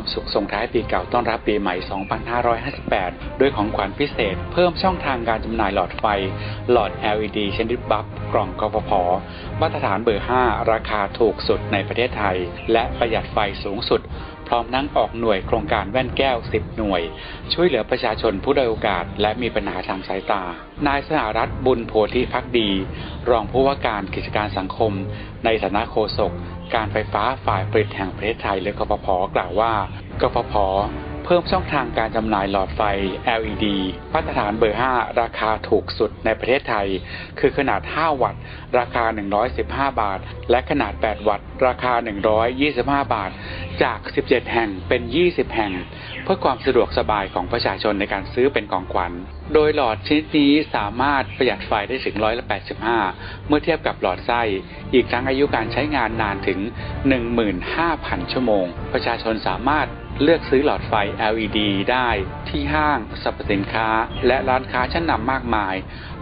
ความสุขส่งท้ายปีเก่าต้อนรับปีใหม่ 2558 ด้วยของขวัญพิเศษ เพิ่มช่องทางการจำหน่ายหลอดไฟ หลอด LED ชนิดบัฟกล่องกฟผ มาตรฐานเบอร์ 5 ราคาถูกสุดในประเทศไทย และประหยัดไฟสูงสุด พร้อมนั่งออกหน่วยโครงการแว่นแก้ว 10 หน่วย ช่วยเหลือประชาชนผู้ด้อยโอกาส และมีปัญหาทางสายตา นายสหรัฐบุญโพธิพักดี รองผู้ว่าการกิจการสังคม ในฐานะโฆษก การไฟฟ้าฝ่ายผลิตแห่งประเทศไทยหรือกฟผกล่าวว่ากฟผ พิ่มช่องทางการจำหน่ายหลอดไฟ LED มาตรฐานเบอร์ 5 ราคาถูกสุดในประเทศไทย คือขนาด 5 วัตต์ ราคา 115 บาท และขนาด 8 วัตต์ ราคา 125 บาท จาก 17 แห่งเป็น 20 แห่ง เพื่อความสะดวกสบายของประชาชนในการซื้อเป็นของขวัญ โดยหลอดชนิดนี้สามารถประหยัดไฟได้ถึงร้อยละ85 เมื่อเทียบกับหลอดไส้ อีกทั้งอายุการใช้งานนานถึง 15,000 ชั่วโมง ประชาชนสามารถ เลือกซื้อหลอดไฟ LED ได้ที่ห้างสรรพสินค้า และร้านค้าชั้นนำมากมาย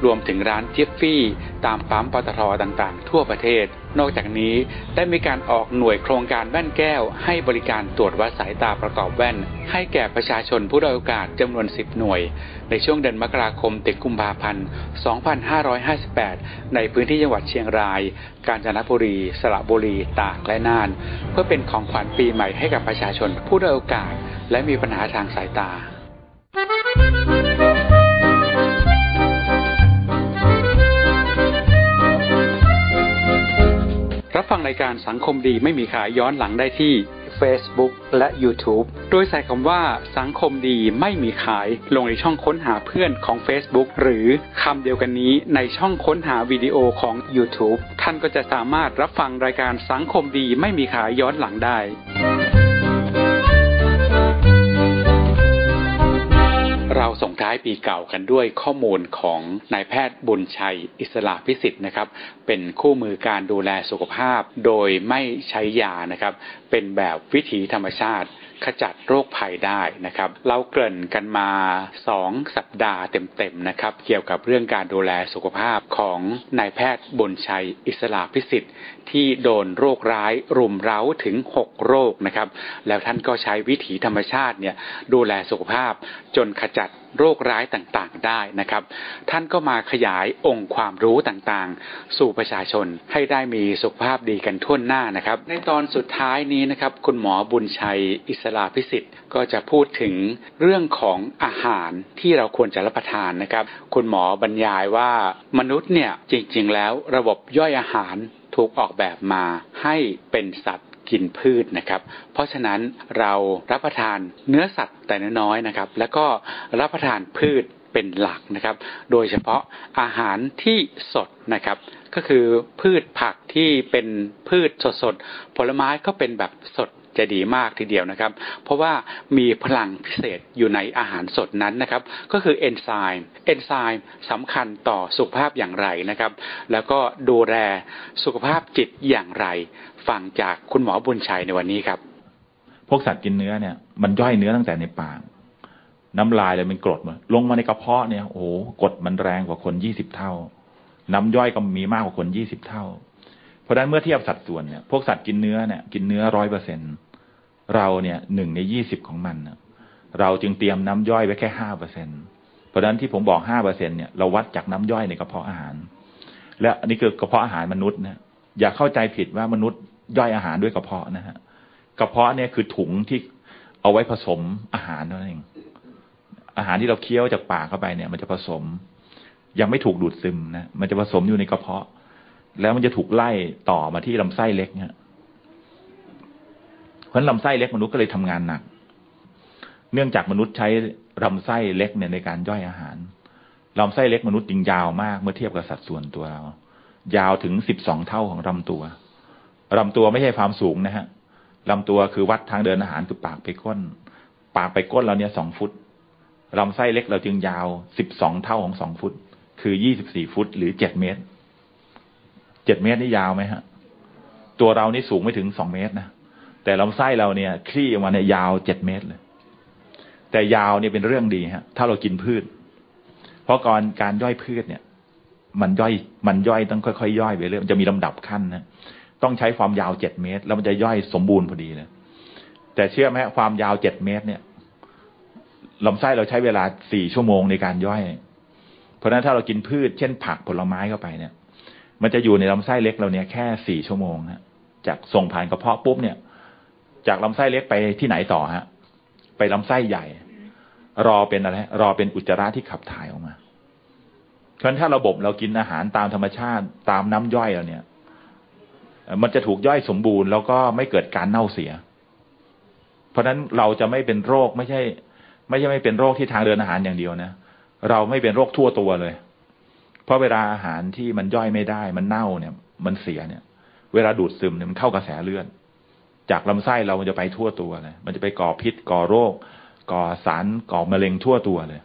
รวมถึงร้านเจฟฟี่ ตามปั๊มปตทต่างๆ ทั่วประเทศ นอกจากนี้ได้มีการออกหน่วยโครงการแว่นแก้ว ให้บริการตรวจวัดสายตาประกอบแว่น ให้แก่ประชาชนผู้ด้อยโอกาสจำนวน 10 หน่วย ในช่วงเดือนมกราคมถึงกุมภาพันธ์ 2558 ในพื้นที่จังหวัดเชียงราย กาญจนบุรี สระบุรี ตาก และน่าน เพื่อเป็นของขวัญปีใหม่ให้กับประชาชนผู้ด้อยโอกาส และมีปัญหาทางสายตา ฟังรายการสังคมดีไม่มีขายย้อนหลังได้ที่ Facebook และ YouTube โดยใส่คำว่าสังคมดีไม่มีขาย ลงในช่องค้นหาเพื่อนของ Facebook หรือคำเดียวกันนี้ในช่องค้นหาวิดีโอของ YouTube ท่านก็จะสามารถรับฟังรายการสังคมดีไม่มีขายย้อนหลังได้เราส่งท้ายปีเก่ากันด้วยข้อมูลของนายแพทย์บุญชัยอิสระพิสิทธิ์นะครับ เป็นคู่มือการดูแลสุขภาพ โดยไม่ใช้ยานะครับ เป็นแบบวิถีธรรมชาติขจัดโรคภัยได้นะครับ เราเกริ่นกันมาสองสัปดาห์เต็มๆนะครับ เกี่ยวกับเรื่องการดูแลสุขภาพของนายแพทย์บุญชัยอิสระพิสิทธิ์ ที่โดนโรคร้ายรุมเร้าถึง 6 โรคนะครับ แล้วท่านก็ใช้วิถีธรรมชาติเนี่ยดูแลสุขภาพจนขจัดโรคร้ายต่างๆได้นะครับ ท่านก็มาขยายองค์ความรู้ต่างๆ สู่ประชาชนให้ได้มีสุขภาพดีกันทั่วหน้านะครับ ในตอนสุดท้ายนี้นะครับ คุณหมอบุญชัยอิสราพิสิทธิ์ ก็จะพูดถึงเรื่องของอาหารที่เราควรจะรับประทานนะครับ คุณหมอบรรยายว่ามนุษย์เนี่ยจริงๆ แล้วระบบย่อยอาหารถูกออกแบบมาให้เป็นสัตว์ กินพืชนะครับ เพราะฉะนั้นเรารับประทานเนื้อสัตว์แต่น้อยๆนะครับ แล้วก็รับประทานพืชเป็นหลักนะครับ โดยเฉพาะอาหารที่สดนะครับ ก็คือพืชผักที่เป็นพืชสดๆ ผลไม้ก็เป็นแบบสดจะดีมากทีเดียวนะครับ เพราะว่ามีพลังพิเศษอยู่ในอาหารสดนั้นนะครับ ก็คือเอนไซม์ เอนไซม์สำคัญต่อสุขภาพอย่างไรนะครับ แล้วก็ดูแลสุขภาพจิตอย่างไร ฟังจากคุณหมอบุญชัยในวันนี้ครับ พวกสัตว์กินเนื้อเนี่ยมันย่อยเนื้อตั้งแต่ในปากน้ำลายเลยมันกรดมาลงมาในกระเพาะเนี่ยโอ้โหกดมันแรงกว่าคนยี่สิบเท่า น้ำย่อยก็มีมากกว่าคนยี่สิบเท่า เพราะฉะนั้นเมื่อเทียบสัดส่วนเนี่ยพวกสัตว์กินเนื้อเนี่ยกินเนื้อร้อยเปอร์เซ็นเราเนี่ยหนึ่งในยี่สิบของมันเราจึงเตรียมน้ำย่อยไว้แค่ห้าเปอร์เซ็นเพราะฉะนั้นที่ผมบอกห้าเปอร์เซ็นเนี่ยเราวัดจากน้ำย่อยในกระเพาะอาหาร และอันนี้คือกระเพาะอาหารมนุษย์นะ อย่าเข้าใจผิดว่ามนุษย์ย่อยอาหารด้วยกระเพาะนะฮะกระเพาะเนี่ยคือถุงที่เอาไว้ผสมอาหารนั่นเอง อาหารที่เราเคี้ยวจากปากเข้าไปเนี่ย มันจะผสม ยังไม่ถูกดูดซึมนะมันจะผสมอยู่ในกระเพาะ แล้วมันจะถูกไล่ต่อมาที่ลำไส้เล็กเนี่ยเพราะลำไส้เล็กมนุษย์ก็เลยทำงานหนัก เนื่องจากมนุษย์ใช้ลำไส้เล็กเนี่ยในการย่อยอาหารลำไส้เล็กมนุษย์จึงยาวมากเมื่อเทียบกับสัดส่วนตัวเรา ยาวถึงสิบสองเท่าของลำตัวลำตัวไม่ใช่ความสูงนะฮะลำตัวคือวัดทางเดินอาหารคือปากไปก้น ปากไปก้นเราเนี่ยสองฟุตลำไส้เล็กเราจึงยาวสิบสองเท่าของสองฟุต คือยี่สิบสี่ฟุต หรือเจ็ดเมตรเจ็ดเมตรนี่ยาวไหมฮะ ตัวเรานี่สูงไม่ถึงสองเมตรนะแต่ลำไส้เราเนี่ยคลี่ออกมาเนี่ยยาวเจ็ดเมตรเลย แต่ยาวเนี่ยเป็นเรื่องดีฮะ ถ้าเรากินพืช เพราะก่อนการย่อยพืชเนี่ย มันย่อยมันย่อยต้องค่อยๆย่อยไปเรื่อยมันจะมีลำดับขั้นนะต้องใช้ความยาวเจ็ดเมตร แล้วมันจะย่อยสมบูรณ์พอดีเลยแต่เชื่อไหมความยาวเจ็ดเมตร เนี่ยลำไส้เราใช้เวลาสี่ชั่วโมงในการย่อย เพราะฉะนั้นถ้าเรากินพืช เช่น ผักผลไม้เข้าไปเนี่ย มันจะอยู่ในลำไส้เล็กเราเนี่ยแค่สี่ชั่วโมงฮะจากส่งผ่านกระเพาะปุ๊บเนี่ย จากลำไส้เล็กไปที่ไหนต่อฮะ ไปลำไส้ใหญ่ รอเป็นอะไรรอเป็นอุจจาระที่ขับถ่ายออกมา เพราะฉะนั้นถ้าระบบเรากินอาหารตามธรรมชาติตามน้ำย่อยเราเนี่ย มันจะถูกย่อยสมบูรณ์แล้วก็ไม่เกิดการเน่าเสีย เพราะฉะนั้นเราจะไม่เป็นโรคไม่ใช่ ไม่ใช่ไม่เป็นโรคที่ทางเดินอาหารอย่างเดียวนะเราไม่เป็นโรคทั่วตัวเลย เพราะเวลาอาหารที่มันย่อยไม่ได้มันเน่าเนี่ย มันเสียเนี่ย เวลาดูดซึมเนี่ยมันเข้ากระแสเลือดจากลำไส้เรามันจะไปทั่วตัวเลย มันจะไปก่อพิษก่อโรค ก่อสารก่อมะเร็งทั่วตัวเลย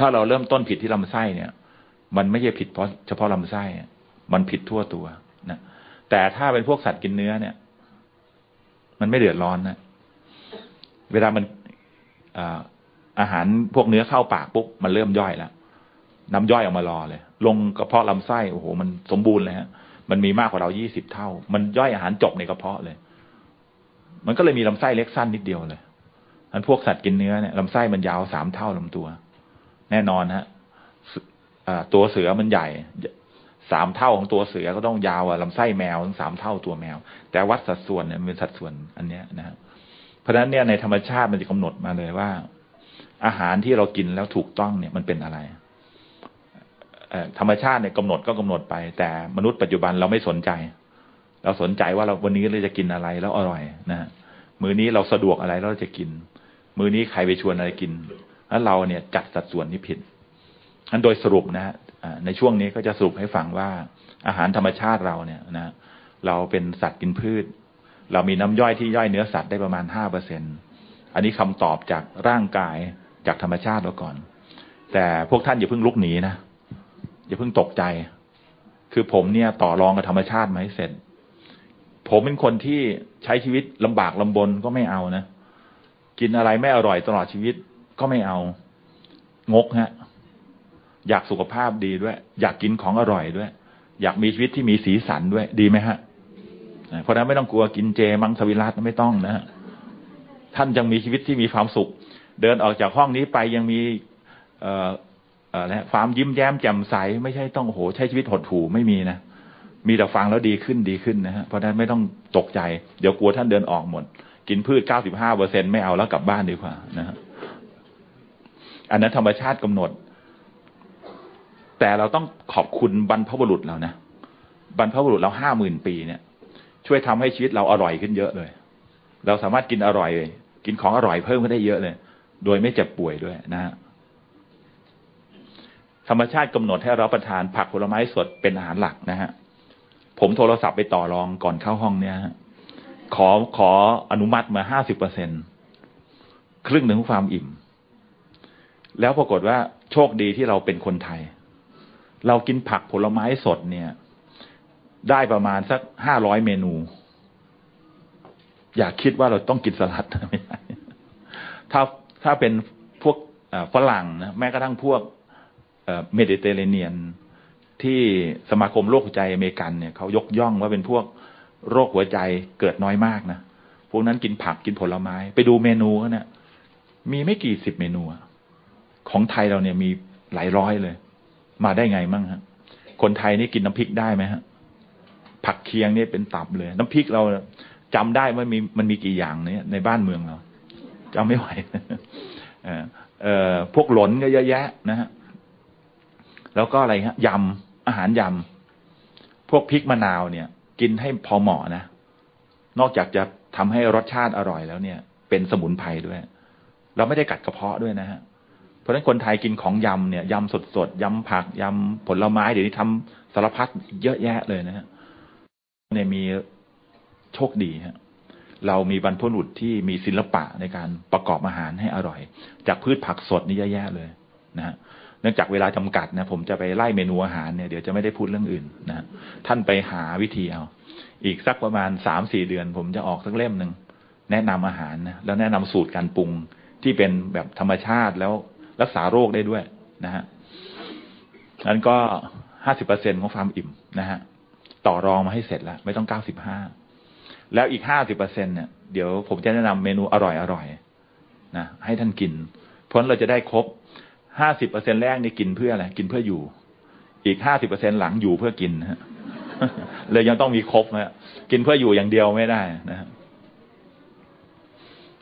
ถ้าเราเริ่มต้นผิดที่ลำไส้เนี่ย มันไม่ใช่ผิดเพราะเฉพาะลำไส้มันผิดทั่วตัวนะแต่ถ้าเป็นพวกสัตว์กินเนื้อเนี่ย มันไม่เดือดร้อนนะเวลามันอาหารพวกเนื้อเข้าปากปุ๊บมันเริ่มย่อยแล้วน้ำย่อยออกมารอเลย ลงกระเพาะลำไส้โอ้โหมันสมบูรณ์เลยฮะ มันมีมากกว่าเรายี่สิบเท่า มันย่อยอาหารจบในกระเพาะเลย มันก็เลยมีลำไส้เล็กสั้นนิดเดียวเลยอันพวกสัตว์กินเนื้อเนี่ยลำไส้มันยาวสามเท่าลำตัว แน่นอนฮะตัวเสือมันใหญ่สามเท่าของตัวเสือก็ต้องยาวอะลำไส้แมวถึงสามเท่าตัวแมว แต่วัดสัดส่วนเนี่ยเป็นสัดส่วนอันเนี้ยนะฮะเพราะฉะนั้นเนี่ยในธรรมชาติมันจะกำหนดมาเลยว่า อาหารที่เรากินแล้วถูกต้องเนี่ยมันเป็นอะไรธรรมชาติเนี่ยกำหนดก็กำหนดไป แต่มนุษย์ปัจจุบันเราไม่สนใจ เราสนใจว่าเราวันนี้เราจะกินอะไรแล้วอร่อยนะฮะมื้อนี้เราสะดวกอะไรเราจะกิน มื้อนี้ใครไปชวนอะไรกิน แล้วเราเนี่ยจัดสัดส่วนนี้ผิดอันโดยสรุปนะฮะในช่วงนี้ก็จะสรุปให้ฟังว่าอาหารธรรมชาติเราเนี่ยนะเราเป็นสัตว์กินพืช เรามีน้ำย่อยที่ย่อยเนื้อสัตว์ได้ประมาณห้าเปอร์เซ็นอันนี้คำตอบจากร่างกายจากธรรมชาติเราก่อน แต่พวกท่านอย่าเพิ่งลุกหนีนะอย่าเพิ่งตกใจ คือผมเนี่ยต่อรองกับธรรมชาติมาให้เสร็จ ผมเป็นคนที่ใช้ชีวิตลำบากลำบนก็ไม่เอานะกินอะไรไม่อร่อยตลอดชีวิต ก็ไม่เอา งกฮะ อยากสุขภาพดีด้วย อยากกินของอร่อยด้วย อยากมีชีวิตที่มีสีสันด้วย ดีไหมฮะ เพราะนั้นไม่ต้องกลัวกินเจมังสวิรัตไม่ต้องนะฮะท่านยังมีชีวิตที่มีความสุข เดินออกจากห้องนี้ไปยังมีเอ่อเอ่อความยิ้มแย้มแจ่มใส ไม่ใช่ต้องโอ้โหใช้ชีวิตหดหู่ไม่มีนะมีแต่ฟังแล้วดีขึ้นดีขึ้นนะฮะเพราะนั้นไม่ต้องตกใจ เดี๋ยวกลัวท่านเดินออกหมด กินพืชเก้าสิบห้าเปอร์เซ็นไม่เอาแล้วกลับบ้านดีกว่านะฮะ อันนั้นธรรมชาติกำหนด แต่เราต้องขอบคุณบรรพบุรุษเรานะบรรพบุรุษเราห้าหมื่นปีเนี่ย ช่วยทำให้ชีวิตเราอร่อยขึ้นเยอะเลย เราสามารถกินอร่อย กินของอร่อยเพิ่มขึ้นได้เยอะเลย โดยไม่เจ็บป่วยด้วยนะฮะธรรมชาติกำหนดให้เราประทานผักผลไม้สดเป็นอาหารหลักนะฮะผมโทรศัพท์ไปต่อรองก่อนเข้าห้องเนี่ยฮะขอขออนุมัติมาห้าสิบเปอร์เซ็นครึ่งหนึ่งของความอิ่ม แล้วปรากฏว่าโชคดีที่เราเป็นคนไทย เรากินผักผลไม้สดเนี่ย ได้ประมาณสักห้าร้อยเมนู อยากคิดว่าเราต้องกินสลัดไม่ได้ถ้าถ้าเป็นพวกฝรั่งนะแม้กระทั่งพวกเมดิเตอร์เรเนียนที่สมาคมโรคหัวใจอเมริกันเนี่ยเขายกย่องว่าเป็นพวกโรคหัวใจเกิดน้อยมากนะ พวกนั้นกินผักกินผลไม้ ไปดูเมนูเขาเนี่ยมีไม่กี่สิบเมนู ของไทยเราเนี่ยมีหลายร้อยเลย มาได้ไงมั่งฮะ คนไทยนี่กินน้ำพริกได้ไหมฮะ ผักเคียงนี่เป็นตับเลย น้ำพริกเราจำได้ว่ามีมันมีกี่อย่างเนี่ยในบ้านเมืองเราจำไม่ไหวเอ่อพวกหลนก็เยอะแยะนะฮะแล้วก็อะไรฮะยำอาหารยำพวกพริกมะนาวเนี่ย กินให้พอเหมาะนะนอกจากจะทำให้รสชาติอร่อยแล้วเนี่ย เป็นสมุนไพรด้วย เราไม่ได้กัดกระเพาะด้วยนะฮะ เพราะฉะนั้นคนไทยกินของยำเนี่ยยำสดๆยำผักยำผลไม้เดี๋ยวนี้ทำสารพัดเยอะแยะเลยนะฮะเนี่ยมีโชคดีฮะเรามีบรรพบุรุษที่มีศิลปะในการประกอบอาหารให้อร่อย จากพืชผักสดนี่เยอะแยะเลยนะฮะเนื่องจากเวลาจำกัดนะผมจะไปไล่เมนูอาหารเนี่ยเดี๋ยวจะไม่ได้พูดเรื่องอื่นนะท่านไปหาวิธีเอา อีกสักประมาณสามสี่เดือน ผมจะออกสักเล่มหนึ่งแนะนำอาหารนะแล้วแนะนำสูตรการปรุงที่เป็นแบบธรรมชาติแล้ว รักษาโรคได้ด้วยนะฮะนั้นก็ห้าสิบเปอร์เซ็นของความอิ่มนะฮะต่อรองมาให้เสร็จแล้ว ไม่ต้องเก้าสิบห้าแล้วอีกห้าสิบเปอร์เซ็นเนี่ยเดี๋ยวผมจะแนะนำเมนูอร่อยอร่อยนะให้ท่านกิน เพราะเราจะได้ครบห้าสิบเปอร์เซ็นแรกนี่กินเพื่ออะไรกินเพื่ออยู่ อีกห้าสิบเปอร์เซ็นหลังอยู่เพื่อกินฮะเลยยังต้องมีครบนะกินเพื่ออยู่อย่างเดียวไม่ได้นะ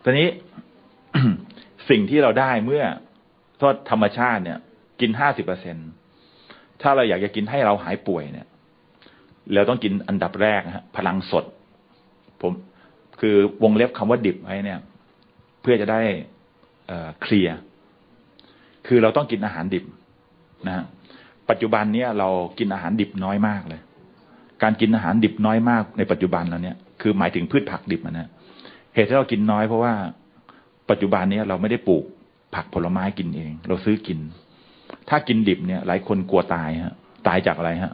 ตอนนี้สิ่งที่เราได้เมื่อ ทอดธรรมชาติเนี่ย กินห้าสิบเปอร์เซ็นถ้าเราอยากจะกินให้เราหายป่วยเนี่ยเราต้องกินอันดับแรกนะฮะพลังสด ผมคือวงเล็บคำว่าดิบไว้เนี่ย เพื่อจะได้เคลียร์คือเราต้องกินอาหารดิบนะฮะปัจจุบันเนี้ยเรากินอาหารดิบน้อยมากเลย การกินอาหารดิบน้อยมากในปัจจุบันเราเนี่ยคือหมายถึงพืชผักดิบนะเหตุที่เรากินน้อยเพราะว่าปัจจุบันเนี้เราไม่ได้ปลูก ผักผลไม้กินเอง เราซื้อกิน ถ้ากินดิบเนี่ย หลายคนกลัวตายฮะ ตายจากอะไรฮะ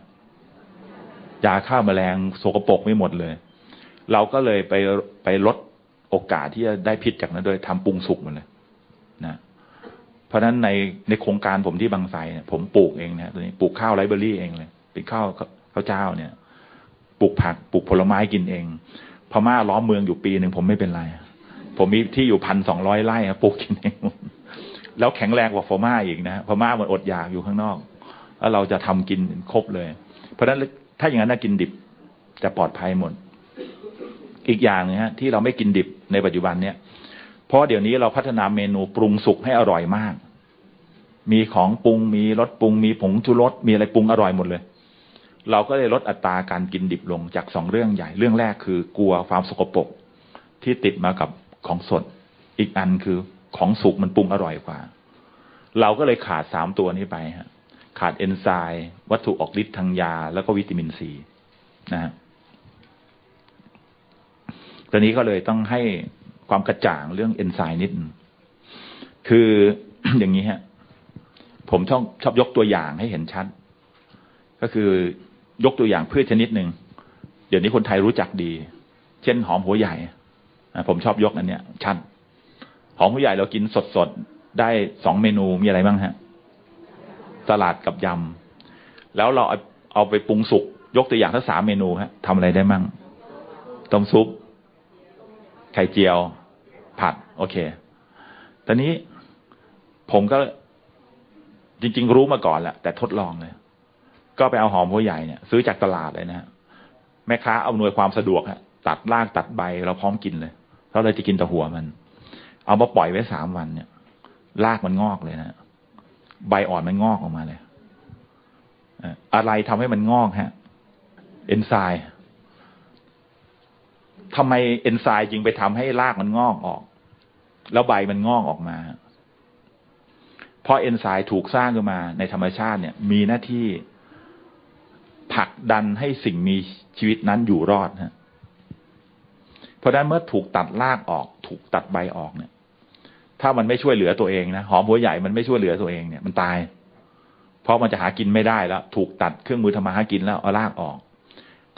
ยาฆ่าแมลงโสกโปกไม่หมดเลย เราก็เลยไปไปลดโอกาสที่จะได้พิษจากนั้นโดยทำปรุงสุกมันเลยนะเพราะฉะนั้นในในโครงการผมที่บางไทรผมปลูกเองนะตัวนี้ปลูกข้าวไรเบอรี่เองเลยเป็นข้าวข้าวเจ้าเนี่ยปลูกผักปลูกผลไม้กินเองพม่าล้อมเมืองอยู่ปีหนึ่งผมไม่เป็นไร ผมมีที่อยู่พันสองร้อยไร่ปลูกกินเอง แล้วแข็งแรงกว่าพม่าอีกนะพม่ามันอดอยากอยู่ข้างนอก แล้วเราจะทำกินครบเลย เพราะฉะนั้นถ้าอย่างนั้นกินดิบจะปลอดภัยหมด อีกอย่างนะฮะที่เราไม่กินดิบในปัจจุบันเนี่ย เพราะเดี๋ยวนี้เราพัฒนาเมนูปรุงสุกให้อร่อยมาก มีของปรุงมีรสปรุง มีผงชูรสมีอะไรปรุงอร่อยหมดเลย เราก็เลยลดอัตราการกินดิบลงจากสองเรื่องใหญ่ เรื่องแรกคือกลัวความสกปรกที่ติดมากับของสด อีกอันคือ ของสุกมันปรุงอร่อยกว่า เราก็เลยขาดสามตัวนี้ไปฮะขาดเอนไซม์วัตถุออกฤทธิ์ทางยา แล้วก็วิตามินซีนะฮะตอนนี้ก็เลยต้องให้ความกระจ่างเรื่องเอนไซม์นิดคืออย่างนี้ฮะ ผมชอบชอบยกตัวอย่างให้เห็นชัด ก็คือยกตัวอย่างพืชชนิดหนึ่งเดี๋ยวนี้คนไทยรู้จักดี เช่นหอมหัวใหญ่ผมชอบยกอันเนี้ยชัด หอมหัวใหญ่เรากินสดๆ ได้สองเมนูมีอะไรบ้างฮะสลัดกับยำ แล้วเราเอาไปปรุงสุก ยกตัวอย่างทั้งสามเมนูฮะทำอะไรได้บ้างต้มซุป ไข่เจียว ผัด โอเค ตอนนี้ผมก็จริง ๆ รู้มาก่อนแหละแต่ทดลองเลย ก็ไปเอาหอมหัวใหญ่เนี่ย ซื้อจากตลาดเลยนะฮะแม่ค้าเอาหน่วยความสะดวกฮะตัดรากตัดใบเราพร้อมกินเลยเราเลยจะกินแต่หัวมัน เอามาปล่อยไว้สามวันเนี่ยรากมันงอกเลยนะใบอ่อนมันงอกออกมาเลยอะไรทำให้มันงอกฮะ เอนไซม์ทำไมเอนไซม์จึงไปทำให้รากมันงอกออก แล้วใบมันงอกออกมาเพราะเอนไซม์ถูกสร้างขึ้นมา ในธรรมชาติเนี่ย มีหน้าที่ผลักดันให้สิ่งมีชีวิตนั้นอยู่รอดฮะเพราะนั้นเมื่อถูกตัดรากออก ถูกตัดใบออกเนี่ย ถ้ามันไม่ช่วยเหลือตัวเองนะหอมหัวใหญ่มันไม่ช่วยเหลือตัวเองเนี่ยมันตาย เพราะมันจะหากินไม่ได้แล้ว ถูกตัดเครื่องมือทำมาหากินแล้วเอารากออก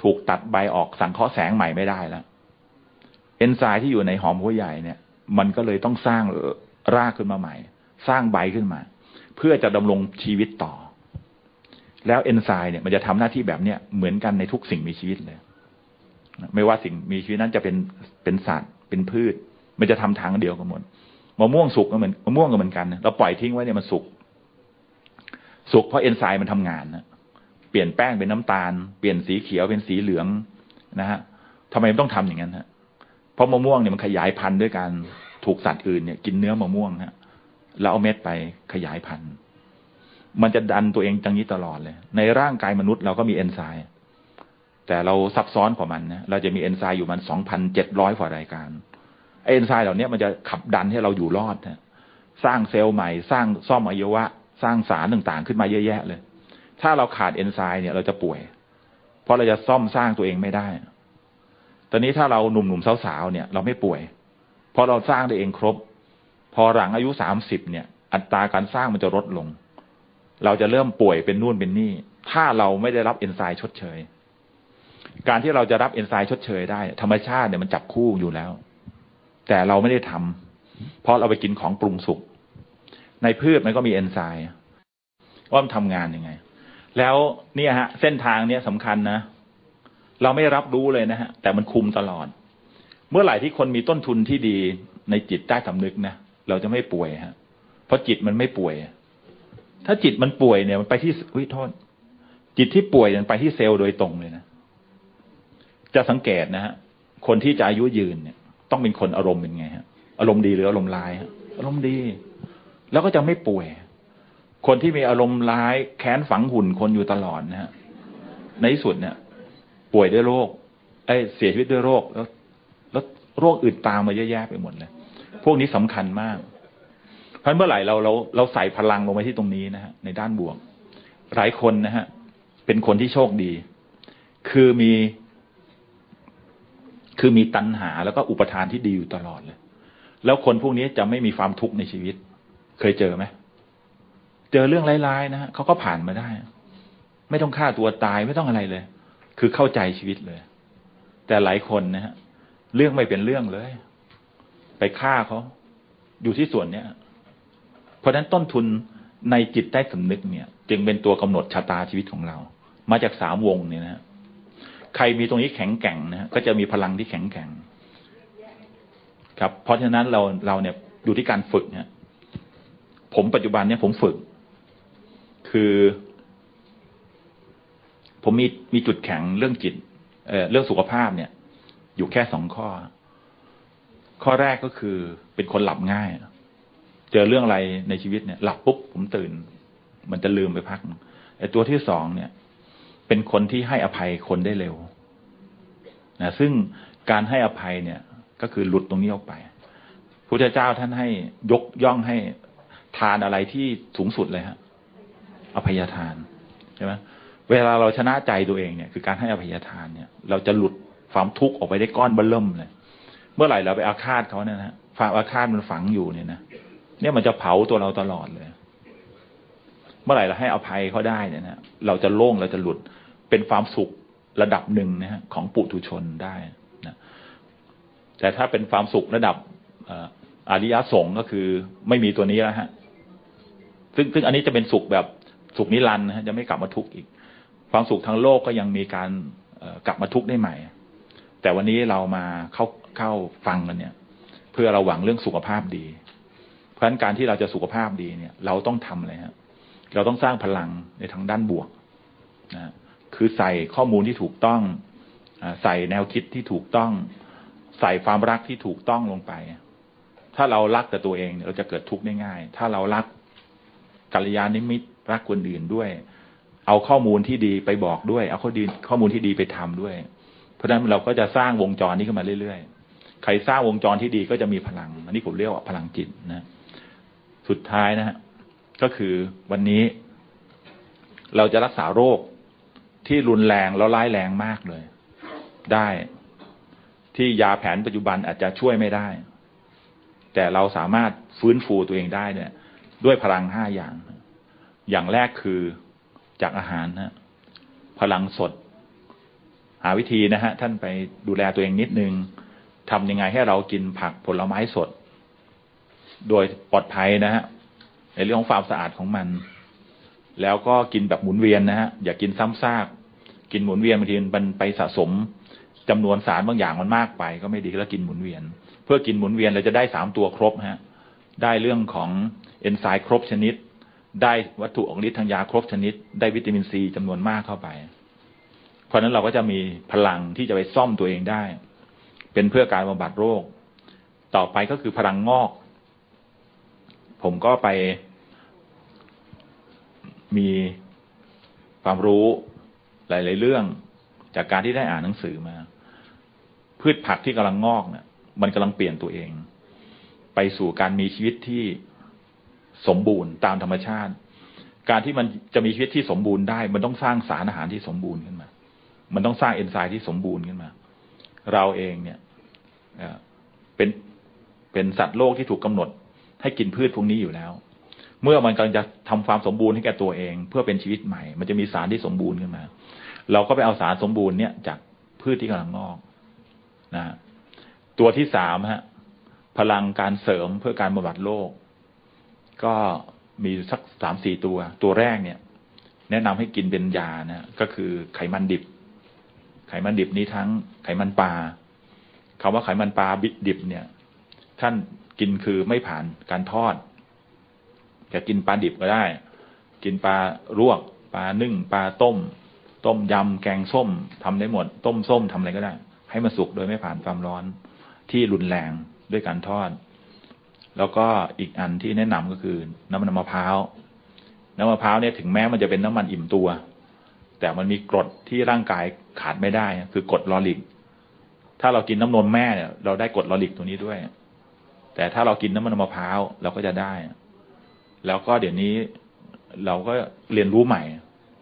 ถูกตัดใบออกสังเคราะห์แสงใหม่ไม่ได้แล้วเอนไซม์ที่อยู่ในหอมหัวใหญ่เนี่ย มันก็เลยต้องสร้างรากขึ้นมาใหม่ สร้างใบขึ้นมา เพื่อจะดำรงชีวิตต่อ แล้วเอนไซม์เนี่ยมันจะทำหน้าที่แบบเนี้ยเหมือนกันในทุกสิ่งมีชีวิตเลย ไม่ว่าสิ่งมีชีวิตนั้นจะเป็นเป็นสัตว์เป็นพืช มันจะทำทางเดียวกันหมด มะม่วงสุกก็เหมือนมะม่วงก็เหมือนกันเราปล่อยทิ้งไว้เนี่ยมันสุกสุกเพราะเอนไซม์มันทำงานนะเปลี่ยนแป้งเป็นน้ำตาล เปลี่ยนสีเขียวเป็นสีเหลืองนะฮะทำไมมันต้องทำอย่างนั้นฮะเพราะมะม่วงเนี่ยมันขยายพันธุ์ด้วยการถูกสัตว์อื่นเนี่ยกินเนื้อมะม่วงฮะแล้วเอาเม็ดไปขยายพันธุ์ มันจะดันตัวเองจังนี้ตลอดเลย ในร่างกายมนุษย์เราก็มีเอนไซม์แต่เราซับซ้อนกว่ามันนะเราจะมีเอนไซม์อยู่มันสองพันเจ็ดร้อยกว่ารายการ เอนไซม์เหล่านี้มันจะขับดันให้เราอยู่รอดนะสร้างเซลล์ใหม่ สร้างซ่อมอวัยวะ สร้างสารต่างๆ ขึ้นมาเยอะแยะเลย ถ้าเราขาดเอนไซม์เนี่ยเราจะป่วย เพราะเราจะซ่อมสร้างตัวเองไม่ได้ ตอนนี้ถ้าเราหนุ่มๆสาวๆเนี่ย เราไม่ป่วย เพราะเราสร้างตัวเองครบ พอหลังอายุสามสิบเนี่ย อัตราการสร้างมันจะลดลง เราจะเริ่มป่วยเป็นนู่นเป็นนี่ ถ้าเราไม่ได้รับเอนไซม์ชดเชย การที่เราจะรับเอนไซม์ชดเชยได้ ธรรมชาติเนี่ยมันจับคู่อยู่แล้ว แต่เราไม่ได้ทำเพราะเราไปกินของปรุงสุก ในพืชมันก็มีเอนไซม์ว่ามันทำงานยังไง แล้วเนี่ยฮะ เส้นทางเนี้ยสำคัญนะ เราไม่รับรู้เลยนะฮะ แต่มันคุมตลอด เมื่อไหร่ที่คนมีต้นทุนที่ดีในจิตใต้สำนึกนะเราจะไม่ป่วยฮะ เพราะจิตมันไม่ป่วย ถ้าจิตมันป่วยเนี่ยมันไปที่อุ้ยโทษจิตที่ป่วยมันไปที่เซลล์โดยตรงเลยนะ จะสังเกตนะฮะ คนที่จะอายุยืนเนี่ย ต้องเป็นคนอารมณ์เป็นไงฮะ อารมณ์ดีหรืออารมณ์ร้ายฮะอารมณ์ดี แล้วก็จะไม่ป่วย คนที่มีอารมณ์ร้ายแค้นฝังหุ่นคนอยู่ตลอดนะฮะในที่สุดเนี่ย ป่วยด้วยโรคไอ้เสียชีวิตด้วยโรคแล้ว แล้วโรคอื่นตามมาเยอะแยะไปหมดเลยพวกนี้สำคัญมากเพราะเมื่อไหร่เราเราเราใส่พลังลงไปที่ตรงนี้นะฮะในด้านบวก หลายคนนะฮะเป็นคนที่โชคดี คือมี คือมีตัณหาแล้วก็อุปทานที่ดีอยู่ตลอดเลย แล้วคนพวกนี้จะไม่มีความทุกข์ในชีวิต เคยเจอไหม เจอเรื่องร้ายๆนะฮะเขาก็ผ่านมาได้ ไม่ต้องฆ่าตัวตายไม่ต้องอะไรเลย คือเข้าใจชีวิตเลย แต่หลายคนนะฮะเรื่องไม่เป็นเรื่องเลย ไปฆ่าเขาอยู่ที่ส่วนเนี้ย เพราะฉะนั้นต้นทุนในจิตใต้สำนึกเนี่ย จึงเป็นตัวกำหนดชะตาชีวิตของเรา มาจากสามวงเนี่ยนะ ใครมีตรงนี้แข็งแกร่งนะก็จะมีพลังที่แข็งแกร่ง ครับ เพราะฉะนั้นเราเราเนี่ยดูที่การฝึกเนี่ยผมปัจจุบันเนี่ยผมฝึก คือ ผมมีมีจุดแข็งเรื่องจิตเอ่อเรื่องสุขภาพเนี่ย อยู่แค่สองข้อ ข้อแรกก็คือเป็นคนหลับง่าย เจอเรื่องอะไรในชีวิตเนี่ย หลับปุ๊บผมตื่น มันจะลืมไปพักไอ้ตัวที่สองเนี่ย เป็นคนที่ให้อภัยคนได้เร็ว นะซึ่งการให้อภัยเนี่ยก็คือหลุดตรงนี้ออกไปพระเจ้าท่านให้ยกย่องให้ทานอะไรที่สูงสุดเลยฮะอภัยทานใช่ไหมเวลาเราชนะใจตัวเองเนี่ยคือการให้อภัยทานเนี่ย เราจะหลุดความทุกข์ออกไปได้ก้อนเบิ่มเลย เมื่อไหร่เราไปอาฆาตเขาเนี่ยนะความอาฆาตมันฝังอยู่เนี่ยนะเนี่ยมันจะเผาตัวเราตลอดเลย เมื่อไหร่เราให้อภัยเขาได้เนี่ยนะเราจะโล่งเราจะหลุดเป็นความสุข ระดับหนึ่งนะฮะของปุถุชนได้นะแต่ถ้าเป็นความสุขระดับอริยสงฆ์ก็คือไม่มีตัวนี้แล้วฮะซึ่งซึ่งอันนี้จะเป็นสุขแบบสุขนิรันดร์นะฮะจะไม่กลับมาทุกข์อีก ความสุขทางโลกก็ยังมีการกลับมาทุกข์ได้ใหม่ แต่วันนี้เรามาเข้าเข้าฟังกันเนี่ย เพื่อเราหวังเรื่องสุขภาพดี เพราะฉะนั้นการที่เราจะสุขภาพดีเนี่ย เราต้องทำอะไรฮะ เราต้องสร้างพลังในทางด้านบวกนะ คือใส่ข้อมูลที่ถูกต้องใส่แนวคิดที่ถูกต้อง ใส่ความรักที่ถูกต้องลงไป ถ้าเรารักแต่ตัวเองเราจะเกิดทุกข์ได้ง่าย ถ้าเรารักกัลยาณมิตรรักคนอื่นด้วย เอาข้อมูลที่ดีไปบอกด้วย เอาข้อดีข้อมูลที่ดีไปทำด้วย เพราะฉะนั้นเราก็จะสร้างวงจรนี้ขึ้นมาเรื่อยๆ ใครสร้างวงจรที่ดีก็จะมีพลังอันนี้ผมเรียกว่าพลังจิตนะ สุดท้ายนะฮะก็คือวันนี้เราจะรักษาโรค ที่รุนแรงแล้วร้ายแรงมากเลย ได้ที่ยาแผนปัจจุบันอาจจะช่วยไม่ได้ แต่เราสามารถฟื้นฟูตัวเองได้เนี่ย ด้วยพลังห้าอย่าง อย่างแรกคือจากอาหารนะพลังสด หาวิธีนะฮะ ท่านไปดูแลตัวเองนิดนึงทำยังไงให้เรากินผักผลไม้สด โดยปลอดภัยนะฮะในเรื่องของความสะอาดของมัน แล้วก็กินแบบหมุนเวียนนะฮะอย่ากินซ้ำซาก กินหมุนเวียนบางทีมันไปสะสมจำนวนสารบางอย่างมันมากไป ก็ไม่ดีแล้วกินหมุนเวียน เพื่อกินหมุนเวียนเราจะได้สามตัวครบฮะ ได้เรื่องของเอนไซม์ครบชนิด ได้วัตถุออกฤทธิ์ทางยาครบชนิด ได้วิตามินซีจำนวนมากเข้าไป เพราะนั้นเราก็จะมีพลังที่จะไปซ่อมตัวเองได้ เป็นเพื่อการบำบัดโรค ต่อไปก็คือพลังงอก ผมก็ไปมีความรู้ หลายๆเรื่องจากการที่ได้อ่านหนังสือมา พืชผักที่กำลังงอกเนี่ย มันกำลังเปลี่ยนตัวเอง ไปสู่การมีชีวิตที่สมบูรณ์ตามธรรมชาติ การที่มันจะมีชีวิตที่สมบูรณ์ได้ มันต้องสร้างสารอาหารที่สมบูรณ์ขึ้นมา มันต้องสร้างเอนไซม์ที่สมบูรณ์ขึ้นมา เราเองเนี่ยเป็นเป็นสัตว์โลกที่ถูกกาหนดให้กินพืชพวกนี้อยู่แล้ว เมื่อมันกำลังจะทำความสมบูรณ์ให้แก่ตัวเอง เพื่อเป็นชีวิตใหม่ มันจะมีสารที่สมบูรณ์ขึ้นมา เราก็ไปเอาสารสมบูรณ์เนี่ยจากพืชที่กำลังงอกนะตัวที่สามฮะพลังการเสริมเพื่อการบำบัดโรคก็มีสักสามสี่ตัว ตัวแรกเนี่ย แนะนำให้กินเป็นยานะก็คือไขมันดิบ ไขมันดิบนี้ทั้งไขมันปลาคำว่าไขมันปลาบิดิบเนี่ย ท่านกินคือไม่ผ่านการทอด จะกินปลาดิบก็ได้ กินปลาลวก ปลานึ่ง ปลาต้ม ต้มยำ แกงส้มทำได้หมด ต้มส้มทำอะไรก็ได้ ให้มันสุกโดยไม่ผ่านความร้อนที่รุนแรงด้วยการทอด แล้วก็อีกอันที่แนะนำก็คือน้ำมันมะพร้าว น้ำมะพร้าวเนี่ยถึงแม้มันจะเป็นน้ำมันอิ่มตัว แต่มันมีกรดที่ร่างกายขาดไม่ได้ คือกรดลอริก ถ้าเรากินน้ำนมแม่เนี่ยเราได้กรดลอริกตัวนี้ด้วย แต่ถ้าเรากินน้ำมันมะพร้าวเราก็จะได้ แล้วก็เดี๋ยวนี้เราก็เรียนรู้ใหม่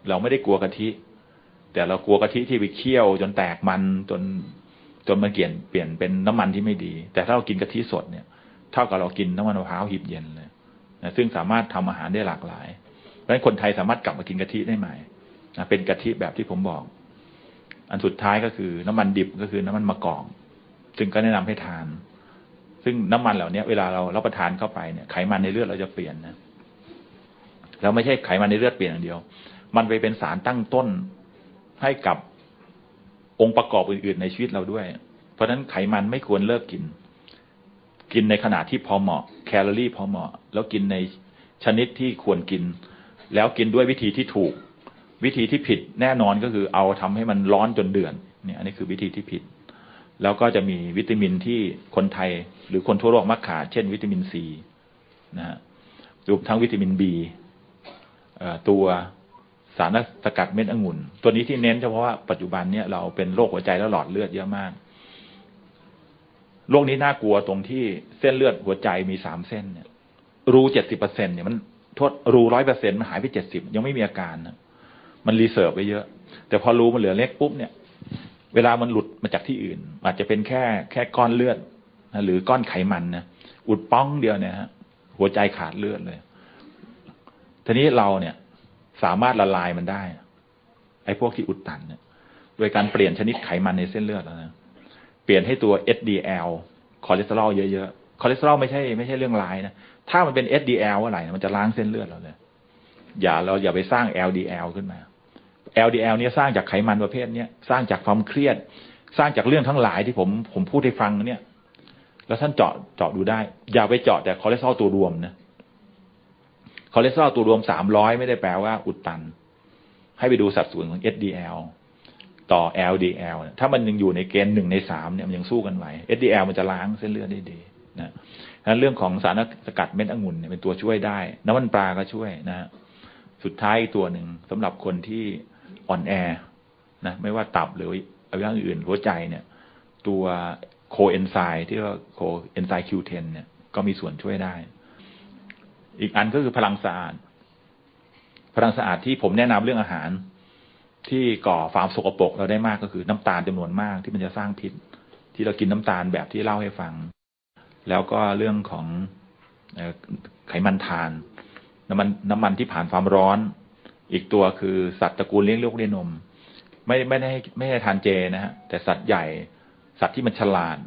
เราไม่ได้กลัวกะทิ แต่เรากลัวกะทิที่ไปเคี่ยวจนแตกมันจนจนมันเปลี่ยนเปลี่ยนเป็นน้ำมันที่ไม่ดี แต่ถ้าเรากินกะทิสดเนี่ย เท่ากับเรากินน้ำมันมะพร้าวหีบเย็นเลยนะซึ่งสามารถทำอาหารได้หลากหลายเพราะฉะนั้นคนไทยสามารถกลับมากินกะทิได้ใหม่นะเป็นกะทิแบบที่ผมบอก อันสุดท้ายก็คือน้ำมันดิบก็คือน้ำมันมะกอก ซึ่งก็แนะนำให้ทาน ซึ่งน้ำมันเหล่านี้เวลาเรารับประทานเข้าไปเนี่ยไขมันในเลือดเราจะเปลี่ยนนะ แล้วไม่ใช่ไขมันในเลือดเปลี่ยนอย่างเดียว มันไปเป็นสารตั้งต้นให้กับองค์ประกอบอื่น ๆ ในชีวิตเราด้วย เพราะฉะนั้นไขมันไม่ควรเลิกกิน กินในขนาดที่พอเหมาะ แคลอรี่พอเหมาะ แล้วกินในชนิดที่ควรกิน แล้วกินด้วยวิธีที่ถูก วิธีที่ผิดแน่นอนก็คือเอาทำให้มันร้อนจนเดือดเนี่ยอันนี้คือวิธีที่ผิด แล้วก็จะมีวิตามินที่คนไทย หรือคนทั่วโลกมักขาดเช่น วิตามินซีนะฮะรวมทั้งวิตามินบี ตัวสารสกัดเม็ดองุ่น ตัวนี้ที่เน้นเฉพาะว่าปัจจุบันเนี่ยเราเป็นโรคหัวใจและหลอดเลือดเยอะมากโรคนี้น่ากลัวตรงที่เส้นเลือดหัวใจมีสามเส้นเนี่ย รูเจ็ดสิบเปอร์เซ็นเนี่ยมันโทษรูร้อยเปอร์เซ็นมันหายไปเจ็ดสิบยังไม่มีอาการนะมันรีเซิร์ฟไปเยอะ แต่พอรูมันเหลือเล็กปุ๊บเนี่ย เวลามันหลุดมาจากที่อื่น อาจจะเป็นแค่แค่ก้อนเลือดนะหรือก้อนไขมันนะอุดป้องเดียวเนี่ยฮะหัวใจขาดเลือดเลย ทีนี้เราเนี่ยสามารถละลายมันได้ ไอ้พวกที่อุดตันเนี่ยโดยการเปลี่ยนชนิดไขมันในเส้นเลือดแล้วนะเปลี่ยนให้ตัว HDL คอเลสเตอรอลเยอะๆ คอเลสเตอรอลไม่ใช่ไม่ใช่เรื่องร้ายนะ ถ้ามันเป็น HDL เมื่อไรมันจะล้างเส้นเลือดเราเลย อย่าเราอย่าไปสร้าง LDL ขึ้นมา LDL เนี่ยสร้างจากไขมันประเภทเนี้ยสร้างจากความเครียด สร้างจากเรื่องทั้งหลายที่ผมผมพูดให้ฟังเนี่ย แล้วท่านเจาะเจาะดูได้ อย่าไปเจาะแต่คอเลสเตอรอลตัวรวมนะ คอเลสเตอรอลตัวรวมสามร้อยไม่ได้แปลว่าอุดตัน ให้ไปดูสัดส่วนของ HDL ต่อ LDL ถ้ามันยังอยู่ในเกณฑ์หนึ่งในสามเนี่ยมันยังสู้กันไหว HDL มันจะล้างเส้นเลือดได้ดีนะนั้นเรื่องของสารสกัดเม็ดองุ่นเนี่ยเป็นตัวช่วยได้ น้ำมันปลาก็ช่วยนะสุดท้ายตัวหนึ่งสำหรับคนที่อ่อนแอนะไม่ว่าตับหรืออะไรอย่างอื่นหัวใจเนี่ย ตัวโคเอนไซม์ที่ว่าโคเอนไซม์ Q10 เนี่ยก็มีส่วนช่วยได้ อีกอันก็คือพลังสะอาด พลังสะอาดที่ผมแนะนำเรื่องอาหาร ที่ก่อความสกปรกเราได้มากก็คือน้ำตาลจำนวนมากที่มันจะสร้างพิษ ที่เรากินน้ำตาลแบบที่เล่าให้ฟัง แล้วก็เรื่องของไขมันทาน น้ำมันน้ำมันที่ผ่านความร้อน อีกตัวคือสัตว์ตระกูลเลี้ยงลูกเลี้ยงนม ไม่ไม่ได้ไม่ได้ทานเจนะฮะแต่สัตว์ใหญ่ สัตว์ที่มันฉลาด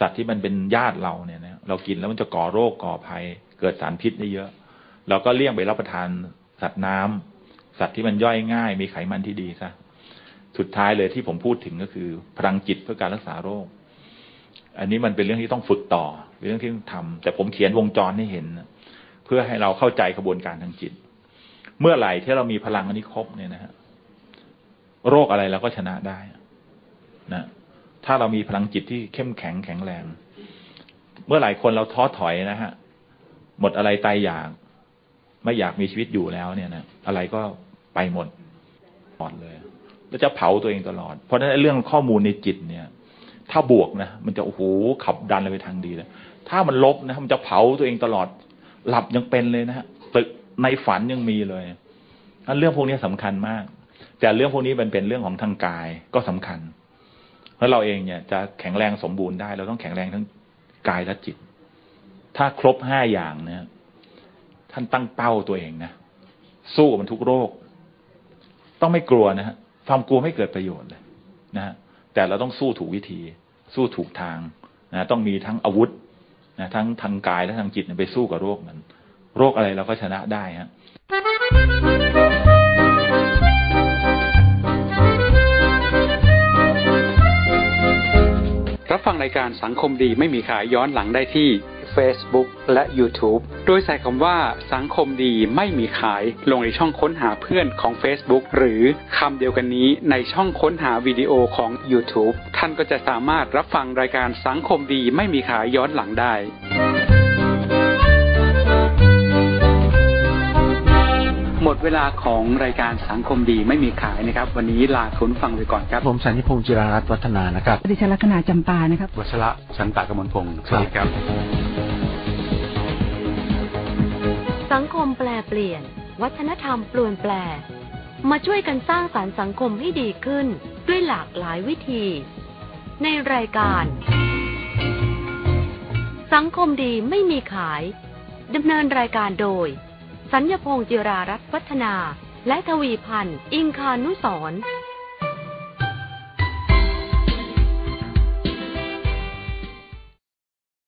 สัตว์ที่มันเป็นญาติเราเนี่ยนะเรากินแล้วมันจะก่อโรคก่อภัย เกิดสารพิษได้เยอะ เราก็เลี่ยงไปรับประทานสัตว์น้ำสัตว์ที่มันย่อยง่าย มีไขมันที่ดีซะสุดท้ายเลยที่ผมพูดถึงก็คือ พลังจิตเพื่อการรักษาโรค อันนี้มันเป็นเรื่องที่ต้องฝึกต่อเป็นเรื่องที่ต้องทำแต่ผมเขียนวงจรให้เห็น เพื่อให้เราเข้าใจกระบวนการทางจิต เมื่อไหร่ที่เรามีพลังอันนี้ครบเนี่ยนะฮะโรคอะไรเราก็ชนะได้นะถ้าเรามีพลังจิตที่เข้มแข็งแข็งแรง เมื่อไหร่คนเราท้อถอยนะฮะ หมดอะไรตายอยาก ไม่อยากมีชีวิตอยู่แล้วเนี่ยนะอะไรก็ไปหมดหมดเลย แล้วจะเผาตัวเองตลอด เพราะฉะนั้นเรื่องข้อมูลในจิตเนี่ย ถ้าบวกนะมันจะโอ้โหขับดันเลยไปทางดีเลยถ้ามันลบนะมันจะเผาตัวเองตลอด หลับยังเป็นเลยนะฮะตึกในฝันยังมีเลยอันเรื่องพวกนี้สำคัญมาก แต่เรื่องพวกนี้มันเป็นเรื่องของทางกายก็สำคัญ เพราะเราเองเนี่ยจะแข็งแรงสมบูรณ์ได้ เราต้องแข็งแรงทั้งกายและจิต ถ้าครบห้าอย่างเนี่ยท่านตั้งเป้าตัวเองนะสู้กับมันทุกโรค ต้องไม่กลัวนะฮะความกลัวไม่เกิดประโยชน์เลยนะฮะแต่เราต้องสู้ถูกวิธี สู้ถูกทางนะต้องมีทั้งอาวุธนะทั้งทางกายและทางจิตไปสู้กับโรคมันโรคอะไรเราก็ชนะได้ฮะรับฟังรายการสังคมดีไม่มีขายย้อนหลังได้ที่ Facebook และ YouTube โดยใส่คำว่าสังคมดีไม่มีขายลงในช่องค้นหาเพื่อนของ Facebook หรือคำเดียวกันนี้ในช่องค้นหาวิดีโอของ YouTube ท่านก็จะสามารถรับฟังรายการสังคมดีไม่มีขายย้อนหลังได้หมดเวลาของรายการสังคมดีไม่มีขายนะครับ วันนี้ลาคุณผู้ฟังไปก่อนครับ ผมสันนิพงษ์จิรารัตน์วัฒนานะครับดิฉันลัคนาจำปานะครับวัชระชันตากมลพงศ์สวัสดีครับ สังคมแปลเปลี่ยน วัฒนธรรมปลวนแปล มาช่วยกันสร้างสารรค์สังคมให้ดีขึ้นด้วยหลากหลายวิธี ในรายการ สังคมดีไม่มีขายดำเนินรายการโดย สัญญพงษ์จิรารัตน์วัฒนา และทวีพันธ์ อิงคานุสร์